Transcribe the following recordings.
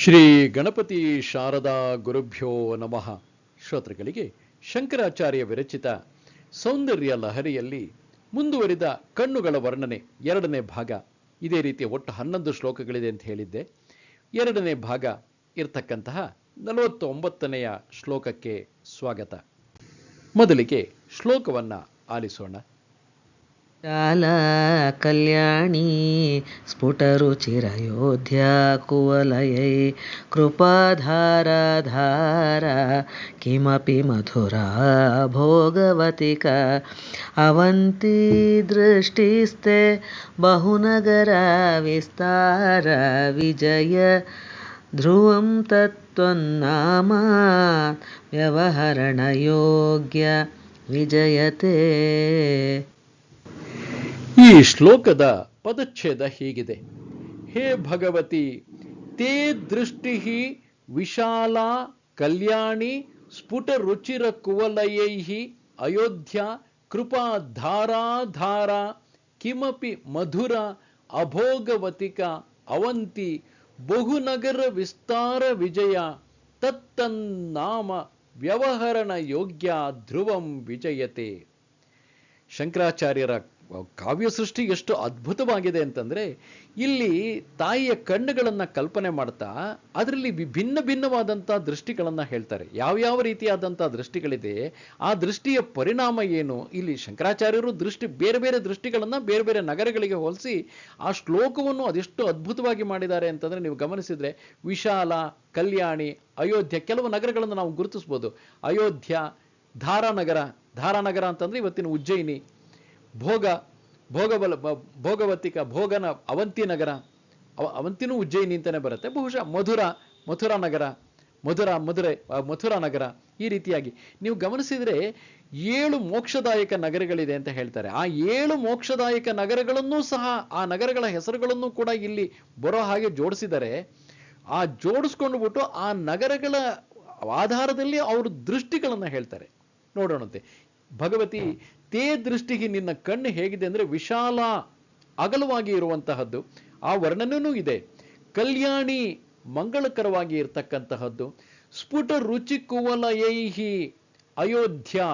ಶ್ರೀ ಗಣಪತಿ ಶಾರದಾ ಗುರುಭ್ಯೋ ನಮಃ. ಶ್ರೋತೃಗಳಿಗೆ ಶಂಕರಾಚಾರ್ಯ ವಿರಚಿತ ಸೌಂದರ್ಯ ಲಹರಿಯಲ್ಲಿ ಮುಂದುವರಿದ ಕಣ್ಣುಗಳ ವರ್ಣನೆ ಎರಡನೇ ಭಾಗ. ಇದೇ ರೀತಿ ಒಟ್ಟು ಹನ್ನೊಂದು ಶ್ಲೋಕಗಳಿದೆ ಅಂತ ಹೇಳಿದ್ದೆ. ಎರಡನೇ ಭಾಗ ಇರ್ತಕ್ಕಂತಹ ನಲವತ್ತೊಂಬತ್ತನೆಯ ಶ್ಲೋಕಕ್ಕೆ ಸ್ವಾಗತ. ಮೊದಲಿಗೆ ಶ್ಲೋಕವನ್ನ ಆಲಿಸೋಣ. लकल्याणी स्फुटरुचिरयोध्या कुवलयै कृपाधाराधारा किमपि मधुरा भोगवतिका अवन्ती दृष्टिस्ते अवन्तीदृष्टिस्ते बहुनगराविस्तारविजय ध्रुवं तत्त्वं नामा व्यवहरणयोग्य विजयते। ಈ ಶ್ಲೋಕದ ಪದಚ್ಛೇದ ಹೀಗಿದೆ. ಹೇ ಭಗವತಿ, ತೇ ದೃಷ್ಟಿ ವಿಶಾಲ ಕಲ್ಯಾಣಿ ಸ್ಫುಟ ರುಚಿರ ಕುವಲಯೈ ಅಯೋಧ್ಯ ಕೃಪಾ ಧಾರಾಧಾರ ಕಿಮಪಿ ಮಧುರ ಅಭೋಗವತಿಕ ಅವಂತಿ ಬಹುನಗರ ವಿಸ್ತಾರ ವಿಜಯ ತತ್ತನ್ನಾಮ ವ್ಯವಹರಣ ಯೋಗ್ಯ ಧ್ರುವಂ ವಿಜಯತೆ. ಶಂಕರಾಚಾರ್ಯರ ಕಾವ್ಯ ಸೃಷ್ಟಿ ಎಷ್ಟು ಅದ್ಭುತವಾಗಿದೆ ಅಂತಂದ್ರೆ ಇಲ್ಲಿ ತಾಯಿಯ ಕಣ್ಣುಗಳನ್ನು ಕಲ್ಪನೆ ಮಾಡ್ತಾ ಅದರಲ್ಲಿ ವಿಭಿನ್ನ ಭಿನ್ನವಾದಂಥ ದೃಷ್ಟಿಗಳನ್ನು ಹೇಳ್ತಾರೆ. ಯಾವ್ಯಾವ ರೀತಿಯಾದಂಥ ದೃಷ್ಟಿಗಳಿದೆ, ಆ ದೃಷ್ಟಿಯ ಪರಿಣಾಮ ಏನು? ಇಲ್ಲಿ ಶಂಕರಾಚಾರ್ಯರು ದೃಷ್ಟಿ, ಬೇರೆ ಬೇರೆ ದೃಷ್ಟಿಗಳನ್ನು ಬೇರೆ ಬೇರೆ ನಗರಗಳಿಗೆ ಹೋಲಿಸಿ ಆ ಶ್ಲೋಕವನ್ನು ಅದೆಷ್ಟು ಅದ್ಭುತವಾಗಿ ಮಾಡಿದ್ದಾರೆ ಅಂತಂದ್ರೆ ನೀವು ಗಮನಿಸಿದ್ರೆ ವಿಶಾಲ, ಕಲ್ಯಾಣಿ, ಅಯೋಧ್ಯ ಕೆಲವು ನಗರಗಳನ್ನು ನಾವು ಗುರುತಿಸ್ಬೋದು. ಅಯೋಧ್ಯ, ಧಾರಾನಗರ ಧಾರಾನಗರ ಅಂತಂದ್ರೆ ಇವತ್ತಿನ ಉಜ್ಜಯಿನಿ ಭೋಗ, ಭೋಗಬಲ ಭೋಗವತಿಕ, ಭೋಗನ ಅವಂತಿ ನಗರ. ಅವ- ಅವಂತಿನೂ ಉಜ್ಜಯಿನಿ ಅಂತಲೇ ಬರುತ್ತೆ. ಬಹುಶಃ ಮಧುರ, ಮಥುರಾ ನಗರ, ಮಧುರ, ಮಧುರೆ ಮಥುರಾ ನಗರ ಈ ರೀತಿಯಾಗಿ. ನೀವು ಗಮನಿಸಿದರೆ ಏಳು ಮೋಕ್ಷದಾಯಕ ನಗರಗಳಿದೆ ಅಂತ ಹೇಳ್ತಾರೆ. ಆ ಏಳು ಮೋಕ್ಷದಾಯಕ ನಗರಗಳನ್ನೂ ಸಹ, ಆ ನಗರಗಳ ಹೆಸರುಗಳನ್ನು ಕೂಡ ಇಲ್ಲಿ ಬರೋ ಹಾಗೆ ಜೋಡಿಸಿದರೆ, ಆ ಜೋಡಿಸ್ಕೊಂಡು ಬಿಟ್ಟು ಆ ನಗರಗಳ ಆಧಾರದಲ್ಲಿ ಅವರು ದೃಷ್ಟಿಗಳನ್ನು ಹೇಳ್ತಾರೆ. ನೋಡೋಣಂತೆ. ಭಗವತಿ ತೇ ದೃಷ್ಟಿಗೆ ನಿನ್ನ ಕಣ್ಣು ಹೇಗಿದೆ ಅಂದ್ರೆ ವಿಶಾಲ ಅಗಲವಾಗಿ ಇರುವಂತಹದ್ದು. ಆ ವರ್ಣನೂ ಇದೆ. ಕಲ್ಯಾಣಿ ಮಂಗಳಕರವಾಗಿ ಇರತಕ್ಕಂತಹದ್ದು. ಸ್ಫುಟ ರುಚಿ ಕುವಲಯೈಹಿ ಅಯೋಧ್ಯ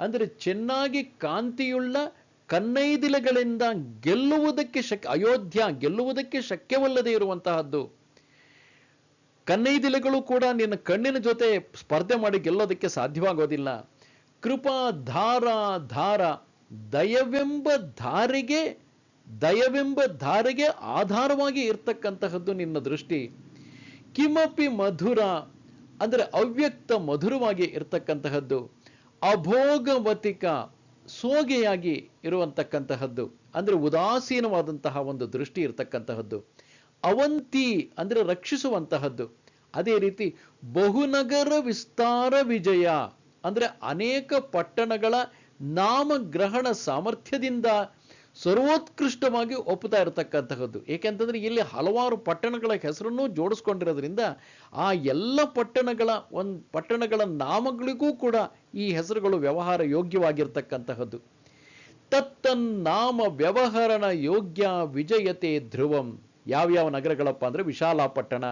ಅಂದರೆ ಚೆನ್ನಾಗಿ ಕಾಂತಿಯುಳ್ಳ ಕನ್ನೈದಿಲಗಳಿಂದ ಗೆಲ್ಲುವುದಕ್ಕೆ ಶಕ್ ಅಯೋಧ್ಯ ಗೆಲ್ಲುವುದಕ್ಕೆ ಶಕ್ಯವಲ್ಲದೆ ಇರುವಂತಹದ್ದು. ಕನ್ನೈದಿಲೆಗಳು ಕೂಡ ನಿನ್ನ ಕಣ್ಣಿನ ಜೊತೆ ಸ್ಪರ್ಧೆ ಮಾಡಿ ಗೆಲ್ಲೋದಕ್ಕೆ ಸಾಧ್ಯವಾಗೋದಿಲ್ಲ. ಕೃಪಾ ಧಾರ ಧಾರ, ದಯವೆಂಬ ಧಾರೆಗೆ ದಯವೆಂಬ ಧಾರೆಗೆ ಆಧಾರವಾಗಿ ಇರ್ತಕ್ಕಂತಹದ್ದು ನಿನ್ನ ದೃಷ್ಟಿ. ಕಿಮಪಿ ಮಧುರ, ಅಂದ್ರೆ ಅವ್ಯಕ್ತ ಮಧುರವಾಗಿ ಇರ್ತಕ್ಕಂತಹದ್ದು. ಅಭೋಗವತಿಕ, ಸೋಗೆಯಾಗಿ ಇರುವಂತಕ್ಕಂತಹದ್ದು. ಅಂದ್ರೆ ಉದಾಸೀನವಾದಂತಹ ಒಂದು ದೃಷ್ಟಿ ಇರತಕ್ಕಂತಹದ್ದು. ಅವಂತಿ, ಅಂದ್ರೆ ರಕ್ಷಿಸುವಂತಹದ್ದು. ಅದೇ ರೀತಿ ಬಹುನಗರ ವಿಸ್ತಾರ ವಿಜಯ. ಅಂದ್ರೆ ಅನೇಕ ಪಟ್ಟಣಗಳ ನಾಮಗ್ರಹಣ ಸಾಮರ್ಥ್ಯದಿಂದ ಸರ್ವೋತ್ಕೃಷ್ಟವಾಗಿ ಒಪ್ಪುತ್ತಾ ಇರತಕ್ಕಂತಹದ್ದು. ಏಕೆಂತಂದ್ರೆ ಇಲ್ಲಿ ಹಲವಾರು ಪಟ್ಟಣಗಳ ಹೆಸರನ್ನು ಜೋಡಿಸ್ಕೊಂಡಿರೋದ್ರಿಂದ ಆ ಎಲ್ಲ ಪಟ್ಟಣಗಳ ಒಂದು ಪಟ್ಟಣಗಳ ನಾಮಗಳಿಗೂ ಕೂಡ ಈ ಹೆಸರುಗಳು ವ್ಯವಹಾರ ಯೋಗ್ಯವಾಗಿರ್ತಕ್ಕಂತಹದ್ದು. ತತ್ತನ್ನಾಮ ವ್ಯವಹರಣ ಯೋಗ್ಯ ವಿಜಯತೆ ಧ್ರುವಂ. ಯಾವ್ಯಾವ ನಗರಗಳಪ್ಪ ಅಂದ್ರೆ ವಿಶಾಲ ಪಟ್ಟಣ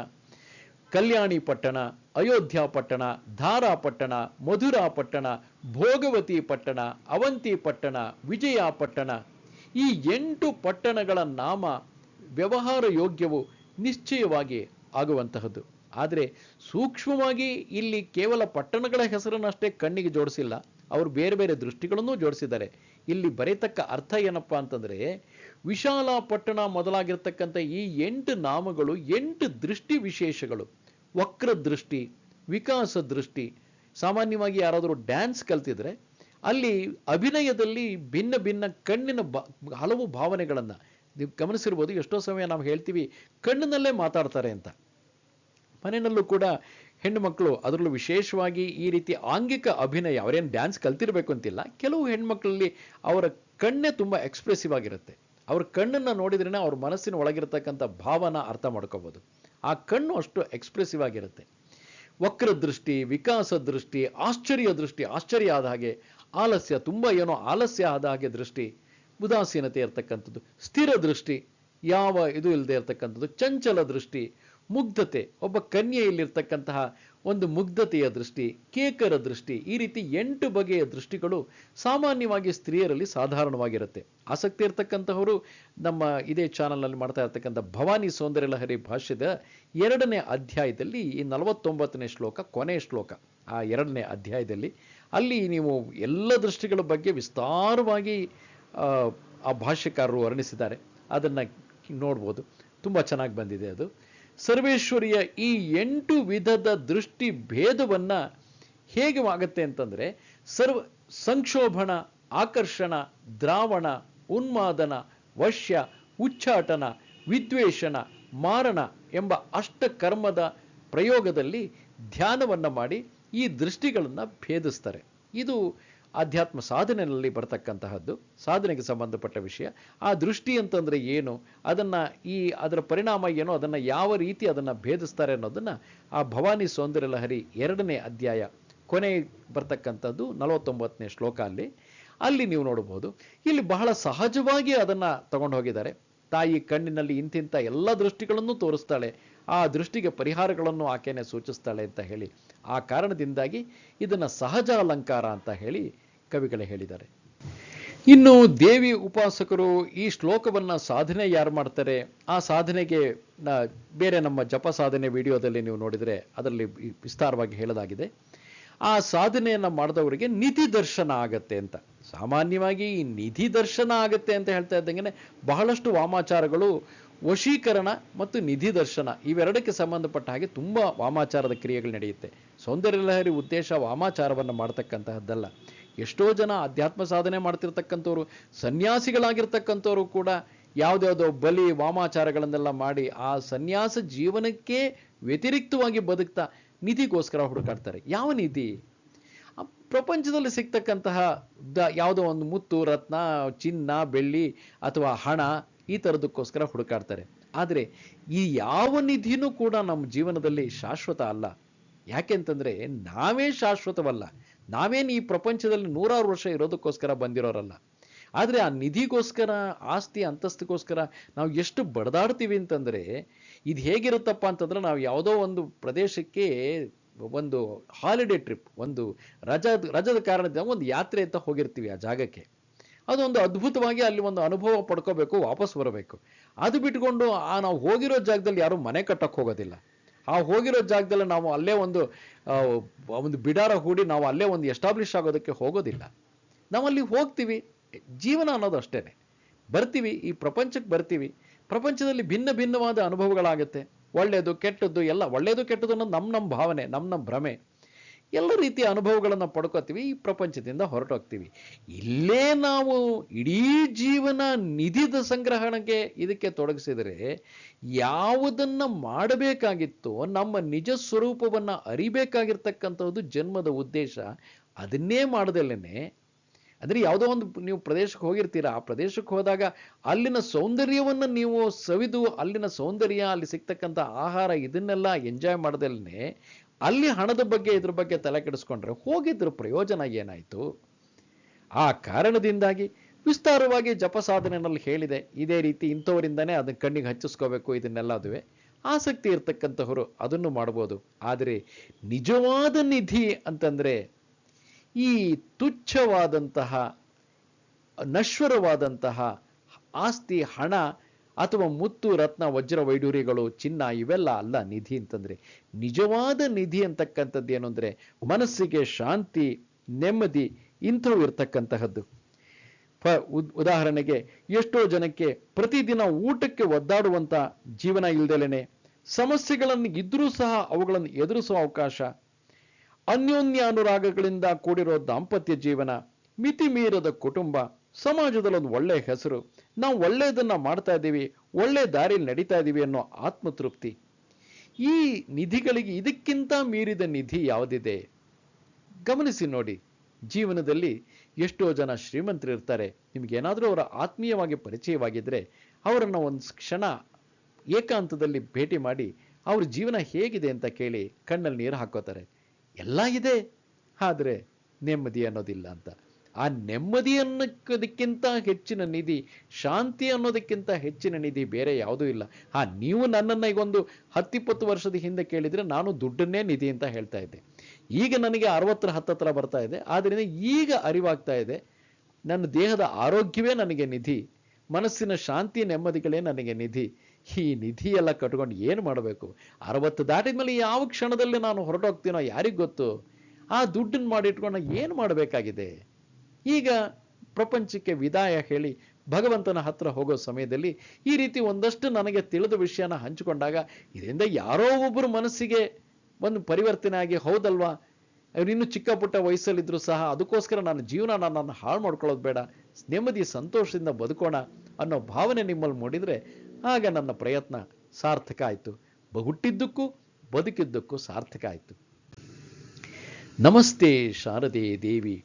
ಕಲ್ಯಾಣಿ ಪಟ್ಟಣ ಅಯೋಧ್ಯ ಪಟ್ಟಣ, ಧಾರಾ ಪಟ್ಟಣ, ಮಧುರಾ ಪಟ್ಟಣ, ಭೋಗವತಿ ಪಟ್ಟಣ, ಅವಂತಿ ಪಟ್ಟಣ, ವಿಜಯ ಪಟ್ಟಣ. ಈ ಎಂಟು ಪಟ್ಟಣಗಳ ನಾಮ ವ್ಯವಹಾರ ಯೋಗ್ಯವು ನಿಶ್ಚಯವಾಗಿ ಆಗುವಂತಹದ್ದು. ಆದರೆ ಸೂಕ್ಷ್ಮವಾಗಿ ಇಲ್ಲಿ ಕೇವಲ ಪಟ್ಟಣಗಳ ಹೆಸರನ್ನಷ್ಟೇ ಕಣ್ಣಿಗೆ ಜೋಡಿಸಿಲ್ಲ, ಅವರು ಬೇರೆ ಬೇರೆ ದೃಷ್ಟಿಗಳನ್ನು ಜೋಡಿಸಿದ್ದಾರೆ. ಇಲ್ಲಿ ಬರೆಯತಕ್ಕ ಅರ್ಥ ಏನಪ್ಪ ಅಂತಂದರೆ ವಿಶಾಲ ಪಟ್ಟಣ ಮೊದಲಾಗಿರ್ತಕ್ಕಂಥ ಈ ಎಂಟು ನಾಮಗಳು, ಎಂಟು ದೃಷ್ಟಿ ವಿಶೇಷಗಳು. ವಕ್ರ ದೃಷ್ಟಿ ವಿಕಾಸ ದೃಷ್ಟಿ ಸಾಮಾನ್ಯವಾಗಿ ಯಾರಾದರೂ ಡ್ಯಾನ್ಸ್ ಕಲ್ತಿದ್ರೆ ಅಲ್ಲಿ ಅಭಿನಯದಲ್ಲಿ ಭಿನ್ನ ಭಿನ್ನ ಕಣ್ಣಿನ ಬ, ಹಲವು ಭಾವನೆಗಳನ್ನು. ನೀವು ಗಮನಿಸಿರ್ಬೋದು, ಎಷ್ಟೋ ಸಮಯ ನಾವು ಹೇಳ್ತೀವಿ, ಕಣ್ಣಿನಲ್ಲೇ ಮಾತಾಡ್ತಾರೆ ಅಂತ. ಮನೆಯಲ್ಲೂ ಕೂಡ ಹೆಣ್ಣು ಮಕ್ಕಳು, ಅದರಲ್ಲೂ ವಿಶೇಷವಾಗಿ ಈ ರೀತಿ ಆಂಗಿಕ ಅಭಿನಯ, ಅವರೇನು ಡ್ಯಾನ್ಸ್ ಕಲ್ತಿರ್ಬೇಕು ಅಂತಿಲ್ಲ, ಕೆಲವು ಹೆಣ್ಮಕ್ಳಲ್ಲಿ ಅವರ ಕಣ್ಣೇ ತುಂಬಾ ಎಕ್ಸ್ಪ್ರೆಸಿವ್ ಆಗಿರುತ್ತೆ. ಅವ್ರ ಕಣ್ಣನ್ನ ನೋಡಿದ್ರೇ ಅವ್ರ ಮನಸ್ಸಿನ ಒಳಗಿರತಕ್ಕಂಥ ಭಾವನ ಅರ್ಥ ಮಾಡ್ಕೋಬಹುದು ಆ ಕಣ್ಣು ಅಷ್ಟು ಎಕ್ಸ್ಪ್ರೆಸಿವ್ ಆಗಿರುತ್ತೆ. ವಕ್ರ ದೃಷ್ಟಿ ವಿಕಾಸ ದೃಷ್ಟಿ ಆಶ್ಚರ್ಯ ದೃಷ್ಟಿ ಆಶ್ಚರ್ಯ ಆದ ಹಾಗೆ, ಆಲಸ್ಯ, ತುಂಬಾ ಏನೋ ಆಲಸ್ಯ ಆದ ಹಾಗೆ ದೃಷ್ಟಿ, ಉದಾಸೀನತೆ ಇರತಕ್ಕಂಥದ್ದು. ಸ್ಥಿರ ದೃಷ್ಟಿ ಯಾವ ಇದು ಇಲ್ಲದೆ ಇರತಕ್ಕಂಥದ್ದು. ಚಂಚಲ ದೃಷ್ಟಿ ಮುಗ್ಧತೆ, ಒಬ್ಬ ಕನ್ಯೆಯಲ್ಲಿರ್ತಕ್ಕಂತಹ ಒಂದು ಮುಗ್ಧತೆಯ ದೃಷ್ಟಿ, ಕೇಕರ ದೃಷ್ಟಿ, ಈ ರೀತಿ ಎಂಟು ಬಗೆಯ ದೃಷ್ಟಿಗಳು ಸಾಮಾನ್ಯವಾಗಿ ಸ್ತ್ರೀಯರಲ್ಲಿ ಸಾಧಾರಣವಾಗಿರುತ್ತೆ. ಆಸಕ್ತಿ ಇರತಕ್ಕಂತಹವರು ನಮ್ಮ ಇದೇ ಚಾನಲ್ನಲ್ಲಿ ಮಾಡ್ತಾ ಇರ್ತಕ್ಕಂಥ ಭವಾನಿ ಸೌಂದರ್ಯ ಲಹರಿ ಭಾಷ್ಯದ ಎರಡನೇ ಅಧ್ಯಾಯದಲ್ಲಿ ಈ ನಲವತ್ತೊಂಬತ್ತನೇ ಶ್ಲೋಕ, ಕೊನೆಯ ಶ್ಲೋಕ, ಆ ಎರಡನೇ ಅಧ್ಯಾಯದಲ್ಲಿ ಅಲ್ಲಿ ನೀವು ಎಲ್ಲ ದೃಷ್ಟಿಗಳ ಬಗ್ಗೆ ವಿಸ್ತಾರವಾಗಿ, ಆ ಭಾಷ್ಯಕಾರರು ವರ್ಣಿಸಿದ್ದಾರೆ. ಅದನ್ನು ನೋಡ್ಬೋದು. ತುಂಬ ಚೆನ್ನಾಗಿ ಬಂದಿದೆ ಅದು. ಸರ್ವೇಶ್ವರಿಯ ಈ ಎಂಟು ವಿಧದ ದೃಷ್ಟಿ ಭೇದವನ್ನ ಹೇಗೆ ಆಗುತ್ತೆ ಅಂತಂದ್ರೆ, ಸರ್ವ ಸಂಕ್ಷೋಭಣ, ಆಕರ್ಷಣ, ದ್ರಾವಣ, ಉನ್ಮಾದನ, ವಶ್ಯ, ಉಚ್ಚಾಟನ, ವಿದ್ವೇಷಣ, ಮಾರಣ ಎಂಬ ಅಷ್ಟಕರ್ಮದ ಪ್ರಯೋಗದಲ್ಲಿ ಧ್ಯಾನವನ್ನ ಮಾಡಿ ಈ ದೃಷ್ಟಿಗಳನ್ನು ಭೇದಿಸ್ತಾರೆ. ಇದು ಆಧ್ಯಾತ್ಮ ಸಾಧನೆಯಲ್ಲಿ ಬರತಕ್ಕಂತಹದ್ದು, ಸಾಧನೆಗೆ ಸಂಬಂಧಪಟ್ಟ ವಿಷಯ. ಆ ದೃಷ್ಟಿ ಅಂತಂದ್ರೆ ಏನು? ಅದನ್ನ ಈ ಅದರ ಪರಿಣಾಮ ಏನು? ಅದನ್ನ ಯಾವ ರೀತಿ ಅದನ್ನ ಭೇದಿಸ್ತಾರೆ ಅನ್ನೋದನ್ನ ಆ ಭವಾನಿ ಸೌಂದರ್ಯ ಲಹರಿ ಎರಡನೇ ಅಧ್ಯಾಯ ಕೊನೆ ಬರ್ತಕ್ಕಂಥದ್ದು ನಲವತ್ತೊಂಬತ್ತನೇ ಶ್ಲೋಕ ಅಲ್ಲಿ. ಅಲ್ಲಿ ನೀವು ನೋಡಬಹುದು. ಇಲ್ಲಿ ಬಹಳ ಸಹಜವಾಗಿ ಅದನ್ನ ತಗೊಂಡು ಹೋಗಿದ್ದಾರೆ. ತಾಯಿ ಕಣ್ಣಿನಲ್ಲಿ ಇಂತಿಂತ ಎಲ್ಲ ದೃಷ್ಟಿಗಳನ್ನು ತೋರಿಸ್ತಾಳೆ. ಆ ದೃಷ್ಟಿಗೆ ಪರಿಹಾರಗಳನ್ನು ಆಕೆನೆ ಸೂಚಿಸ್ತಾಳೆ ಅಂತ ಹೇಳಿ. ಆ ಕಾರಣದಿಂದಾಗಿ ಇದನ್ನ ಸಹಜ ಅಲಂಕಾರ ಅಂತ ಹೇಳಿ ಕವಿಗಳೇ ಹೇಳಿದ್ದಾರೆ. ಇನ್ನು ದೇವಿ ಉಪಾಸಕರು ಈ ಶ್ಲೋಕವನ್ನ ಸಾಧನೆ ಯಾರು ಮಾಡ್ತಾರೆ? ಆ ಸಾಧನೆಗೆ ಬೇರೆ ನಮ್ಮ ಜಪ ಸಾಧನೆ ವಿಡಿಯೋದಲ್ಲಿ ನೀವು ನೋಡಿದರೆ ಅದರಲ್ಲಿ ವಿಸ್ತಾರವಾಗಿ ಹೇಳಲಾಗಿದೆ. ಆ ಸಾಧನೆಯನ್ನ ಮಾಡಿದವರಿಗೆ ನಿಧಿ ದರ್ಶನ ಆಗತ್ತೆ ಅಂತ. ಸಾಮಾನ್ಯವಾಗಿ ಈ ನಿಧಿ ದರ್ಶನ ಆಗತ್ತೆ ಅಂತ ಹೇಳ್ತಾ ಇದ್ದಂಗೆ ಬಹಳಷ್ಟು ವಾಮಾಚಾರಗಳು ವಶೀಕರಣ ಮತ್ತು ನಿಧಿ ದರ್ಶನ ಇವೆರಡಕ್ಕೆ ಸಂಬಂಧಪಟ್ಟ ಹಾಗೆ ತುಂಬಾ ವಾಮಾಚಾರದ ಕ್ರಿಯೆಗಳು ನಡೆಯುತ್ತೆ. ಸೌಂದರ್ಯ ಲಹರಿ ಉದ್ದೇಶ ವಾಮಾಚಾರವನ್ನು ಮಾಡ್ತಕ್ಕಂತಹದ್ದಲ್ಲ. ಎಷ್ಟೋ ಜನ ಅಧ್ಯಾತ್ಮ ಸಾಧನೆ ಮಾಡ್ತಿರ್ತಕ್ಕಂಥವ್ರು, ಸನ್ಯಾಸಿಗಳಾಗಿರ್ತಕ್ಕಂಥವ್ರು ಕೂಡ ಯಾವುದ್ಯಾವುದೋ ಬಲಿ, ವಾಮಾಚಾರಗಳನ್ನೆಲ್ಲ ಮಾಡಿ ಆ ಸನ್ಯಾಸ ಜೀವನಕ್ಕೆ ವ್ಯತಿರಿಕ್ತವಾಗಿ ಬದುಕ್ತಾ ನಿಧಿಗೋಸ್ಕರ ಹುಡುಕಾಡ್ತಾರೆ. ಯಾವ ನಿಧಿ ಪ್ರಪಂಚದಲ್ಲಿ ಸಿಗ್ತಕ್ಕಂತಹ ದ ಯಾವುದೋ ಒಂದು ಮುತ್ತು, ರತ್ನ, ಚಿನ್ನ, ಬೆಳ್ಳಿ ಅಥವಾ ಹಣ ಈ ಥರದಕ್ಕೋಸ್ಕರ ಹುಡುಕಾಡ್ತಾರೆ. ಆದರೆ ಈ ಯಾವ ನಿಧಿನೂ ಕೂಡ ನಮ್ಮ ಜೀವನದಲ್ಲಿ ಶಾಶ್ವತ ಅಲ್ಲ. ಯಾಕೆಂತಂದರೆ ನಾವೇ ಶಾಶ್ವತವಲ್ಲ. ನಾವೇನು ಈ ಪ್ರಪಂಚದಲ್ಲಿ ನೂರಾರು ವರ್ಷ ಇರೋದಕ್ಕೋಸ್ಕರ ಬಂದಿರೋರಲ್ಲ. ಆದರೆ ಆ ನಿಧಿಗೋಸ್ಕರ, ಆಸ್ತಿ ಅಂತಸ್ತಿಗೋಸ್ಕರ ನಾವು ಎಷ್ಟು ಬಡದಾಡ್ತೀವಿ ಅಂತಂದರೆ, ಇದು ಹೇಗಿರುತ್ತಪ್ಪ ಅಂತಂದ್ರೆ ನಾವು ಯಾವುದೋ ಒಂದು ಪ್ರದೇಶಕ್ಕೆ ಒಂದು ಹಾಲಿಡೇ ಟ್ರಿಪ್ ಒಂದು ರಜದ ರಜದ ಕಾರಣದಿಂದ ಒಂದು ಯಾತ್ರೆ ಅಂತ ಹೋಗಿರ್ತೀವಿ ಆ ಜಾಗಕ್ಕೆ. ಅದೊಂದು ಅದ್ಭುತವಾಗಿ ಅಲ್ಲಿ ಒಂದು ಅನುಭವ ಪಡ್ಕೋಬೇಕು, ವಾಪಸ್ ಬರಬೇಕು. ಅದು ಬಿಟ್ಕೊಂಡು ಆ ನಾವು ಹೋಗಿರೋ ಜಾಗದಲ್ಲಿ ಯಾರು ಮನೆ ಕಟ್ಟಕ್ಕೆ ಹೋಗೋದಿಲ್ಲ. ಆ ಹೋಗಿರೋ ಜಾಗದಲ್ಲಿ ನಾವು ಅಲ್ಲೇ ಒಂದು ಒಂದು ಬಿಡಾರ ಹೂಡಿ ನಾವು ಅಲ್ಲೇ ಒಂದು ಎಸ್ಟಾಬ್ಲಿಷ್ ಆಗೋದಕ್ಕೆ ಹೋಗೋದಿಲ್ಲ. ನಾವು ಅಲ್ಲಿ ಹೋಗ್ತೀವಿ. ಜೀವನ ಅನ್ನೋದು ಅಷ್ಟೇ ಬರ್ತೀವಿ, ಈ ಪ್ರಪಂಚಕ್ಕೆ ಬರ್ತೀವಿ. ಪ್ರಪಂಚದಲ್ಲಿ ಭಿನ್ನ ಭಿನ್ನವಾದ ಅನುಭವಗಳಾಗುತ್ತೆ. ಒಳ್ಳೆಯದು, ಕೆಟ್ಟದ್ದು, ಎಲ್ಲ ಒಳ್ಳೆಯದು, ಕೆಟ್ಟದ್ದು ಅನ್ನೋದು ನಮ್ಮ ನಮ್ಮ ಭಾವನೆ, ನಮ್ಮ ನಮ್ಮ ಭ್ರಮೆ. ಎಲ್ಲ ರೀತಿಯ ಅನುಭವಗಳನ್ನು ಪಡ್ಕೋತೀವಿ, ಈ ಪ್ರಪಂಚದಿಂದ ಹೊರಟೋಗ್ತೀವಿ. ಇಲ್ಲೇ ನಾವು ಇಡೀ ಜೀವನ ನಿಧಿದ ಸಂಗ್ರಹಣೆಗೆ ಇದಕ್ಕೆ ತೊಡಗಿಸಿದರೆ ಯಾವುದನ್ನ ಮಾಡಬೇಕಾಗಿತ್ತೋ, ನಮ್ಮ ನಿಜ ಸ್ವರೂಪವನ್ನ ಅರಿಬೇಕಾಗಿರ್ತಕ್ಕಂಥದ್ದು ಜನ್ಮದ ಉದ್ದೇಶ. ಅದನ್ನೇ ಮಾಡದಲ್ಲೇನೆ. ಅಂದರೆ ಯಾವುದೋ ಒಂದು ನೀವು ಪ್ರದೇಶಕ್ಕೆ ಹೋಗಿರ್ತೀರಾ, ಆ ಪ್ರದೇಶಕ್ಕೆ ಹೋದಾಗ ಅಲ್ಲಿನ ಸೌಂದರ್ಯವನ್ನು ನೀವು ಸವಿದು, ಅಲ್ಲಿನ ಸೌಂದರ್ಯ, ಅಲ್ಲಿ ಸಿಗ್ತಕ್ಕಂಥ ಆಹಾರ ಇದನ್ನೆಲ್ಲ ಎಂಜಾಯ್ ಮಾಡದಲ್ನೇ ಅಲ್ಲಿ ಹಣದ ಬಗ್ಗೆ, ಇದ್ರ ಬಗ್ಗೆ ತಲೆ ಕೆಡಿಸ್ಕೊಂಡ್ರೆ ಹೋಗಿದ್ರ ಪ್ರಯೋಜನ ಏನಾಯ್ತು? ಆ ಕಾರಣದಿಂದಾಗಿ ವಿಸ್ತಾರವಾಗಿ ಜಪ ಸಾಧನೆಯಲ್ಲಿ ಹೇಳಿದೆ. ಇದೇ ರೀತಿ ಇಂಥವರಿಂದನೇ ಅದನ್ನ ಕಣ್ಣಿಗೆ ಹಚ್ಚಿಸ್ಕೋಬೇಕು, ಇದನ್ನೆಲ್ಲದುವೆ. ಆಸಕ್ತಿ ಇರ್ತಕ್ಕಂಥವರು ಅದನ್ನು ಮಾಡ್ಬೋದು. ಆದರೆ ನಿಜವಾದ ನಿಧಿ ಅಂತಂದ್ರೆ ಈ ತುಚ್ಛವಾದಂತಹ, ನಶ್ವರವಾದಂತಹ ಆಸ್ತಿ, ಹಣ ಅಥವಾ ಮುತ್ತು, ರತ್ನ, ವಜ್ರ ವೈಡೂರ್ಯಗಳು ಚಿನ್ನ, ಇವೆಲ್ಲ ಅಲ್ಲ ನಿಧಿ ಅಂತಂದ್ರೆ. ನಿಜವಾದ ನಿಧಿ ಅಂತಕ್ಕಂಥದ್ದು ಏನು ಅಂದ್ರೆ ಮನಸ್ಸಿಗೆ ಶಾಂತಿ, ನೆಮ್ಮದಿ ಇಂಥವು ಇರ್ತಕ್ಕಂತಹದ್ದು. ಉದಾಹರಣೆಗೆ ಎಷ್ಟೋ ಜನಕ್ಕೆ ಪ್ರತಿದಿನ ಊಟಕ್ಕೆ ಒದ್ದಾಡುವಂತ ಜೀವನ ಇಲ್ದಲೇನೆ ಸಮಸ್ಯೆಗಳನ್ನು ಇದ್ರೂ ಸಹ ಅವುಗಳನ್ನು ಎದುರಿಸುವ ಅವಕಾಶ, ಅನ್ಯೋನ್ಯ ಅನುರಾಗಗಳಿಂದ ಕೂಡಿರೋ ದಾಂಪತ್ಯ ಜೀವನ ಮಿತಿ ಮೀರದ ಕುಟುಂಬ ಸಮಾಜದಲ್ಲಿ ಒಂದು ಒಳ್ಳೆಯ ಹೆಸರು ನಾವು ಒಳ್ಳೆಯದನ್ನ ಮಾಡ್ತಾ ಇದ್ದೀವಿ, ಒಳ್ಳೆ ದಾರಿಯಲ್ಲಿ ನಡೀತಾ ಇದ್ದೀವಿ ಅನ್ನೋ ಆತ್ಮತೃಪ್ತಿ. ಈ ನಿಧಿಗಳಿಗೆ ಇದಕ್ಕಿಂತ ಮೀರಿದ ನಿಧಿ ಯಾವುದಿದೆ? ಗಮನಿಸಿ ನೋಡಿ, ಜೀವನದಲ್ಲಿ ಎಷ್ಟೋ ಜನ ಶ್ರೀಮಂತರು ಇರ್ತಾರೆ ನಿಮ್ಗೆ ಏನಾದರೂ ಅವರ ಆತ್ಮೀಯವಾಗಿ ಪರಿಚಯವಾಗಿದ್ರೆ ಅವರನ್ನು ಒಂದು ಕ್ಷಣ ಏಕಾಂತದಲ್ಲಿ ಭೇಟಿ ಮಾಡಿ ಅವ್ರ ಜೀವನ ಹೇಗಿದೆ ಅಂತ ಕೇಳಿ ಕಣ್ಣಲ್ಲಿ ನೀರು ಹಾಕೋತಾರೆ ಎಲ್ಲ ಇದೆ, ಆದರೆ ನೆಮ್ಮದಿ ಅನ್ನೋದಿಲ್ಲ ಅಂತ. ಆ ನೆಮ್ಮದಿ ಅನ್ನೋದಕ್ಕಿಂತ ಹೆಚ್ಚಿನ ನಿಧಿ, ಶಾಂತಿ ಅನ್ನೋದಕ್ಕಿಂತ ಹೆಚ್ಚಿನ ನಿಧಿ ಬೇರೆ ಯಾವುದೂ ಇಲ್ಲ. ಹಾ, ನೀವು ನನ್ನನ್ನು ಈಗೊಂದು ಹತ್ತಿಪ್ಪತ್ತು ವರ್ಷದ ಹಿಂದೆ ಕೇಳಿದರೆ ನಾನು ದುಡ್ಡನ್ನೇ ನಿಧಿ ಅಂತ ಹೇಳ್ತಾ ಇದ್ದೆ. ಈಗ ನನಗೆ ಅರವತ್ತರ, ಹತ್ತತ್ರ ಬರ್ತಾ ಇದೆ. ಆದ್ದರಿಂದ ಈಗ ಅರಿವಾಗ್ತಾ ಇದೆ. ನನ್ನ ದೇಹದ ಆರೋಗ್ಯವೇ ನನಗೆ ನಿಧಿ. ಮನಸ್ಸಿನ ಶಾಂತಿ, ನೆಮ್ಮದಿಗಳೇ ನನಗೆ ನಿಧಿ. ಈ ನಿಧಿ ಎಲ್ಲ ಕಟ್ಕೊಂಡು ಏನು ಮಾಡಬೇಕು? ಅರವತ್ತು ದಾಟಿದ ಮೇಲೆ ಯಾವ ಕ್ಷಣದಲ್ಲಿ ನಾನು ಹೊರಟೋಗ್ತೀನೋ ಯಾರಿಗೆ ಗೊತ್ತು? ಆ ದುಡ್ಡನ್ನು ಮಾಡಿಟ್ಕೊಂಡು ಏನು ಮಾಡಬೇಕಾಗಿದೆ? ಈಗ ಪ್ರಪಂಚಕ್ಕೆ ವಿದಾಯ ಹೇಳಿ ಭಗವಂತನ ಹತ್ರ ಹೋಗೋ ಸಮಯದಲ್ಲಿ ಈ ರೀತಿ ಒಂದಷ್ಟು ನನಗೆ ತಿಳಿದ ವಿಷಯನ ಹಂಚಿಕೊಂಡಾಗ ಇದರಿಂದ ಯಾರೋ ಒಬ್ಬರು ಮನಸ್ಸಿಗೆ ಒಂದು ಪರಿವರ್ತನೆ ಆಗಿ ಹೌದಲ್ವಾ? ಅವರಿನ್ನೂ ಚಿಕ್ಕ ಪುಟ್ಟ ವಯಸ್ಸಲ್ಲಿದ್ರು ಸಹ ಅದಕ್ಕೋಸ್ಕರ ನನ್ನ ಜೀವನ ನನ್ನನ್ನು ಹಾಳು ಮಾಡ್ಕೊಳ್ಳೋದು ಬೇಡ, ನೆಮ್ಮದಿ, ಸಂತೋಷದಿಂದ ಬದುಕೋಣ ಅನ್ನೋ ಭಾವನೆ ನಿಮ್ಮಲ್ಲಿ ಮೂಡಿದ್ರೆ ಆಗ ನನ್ನ ಪ್ರಯತ್ನ ಸಾರ್ಥಕ ಆಯಿತು. ಬಹುಟ್ಟಿದ್ದಕ್ಕೂ ಬದುಕಿದ್ದಕ್ಕೂ ಸಾರ್ಥಕ ಆಯಿತು. ನಮಸ್ತೆ ಶಾರದೆ ದೇವಿ.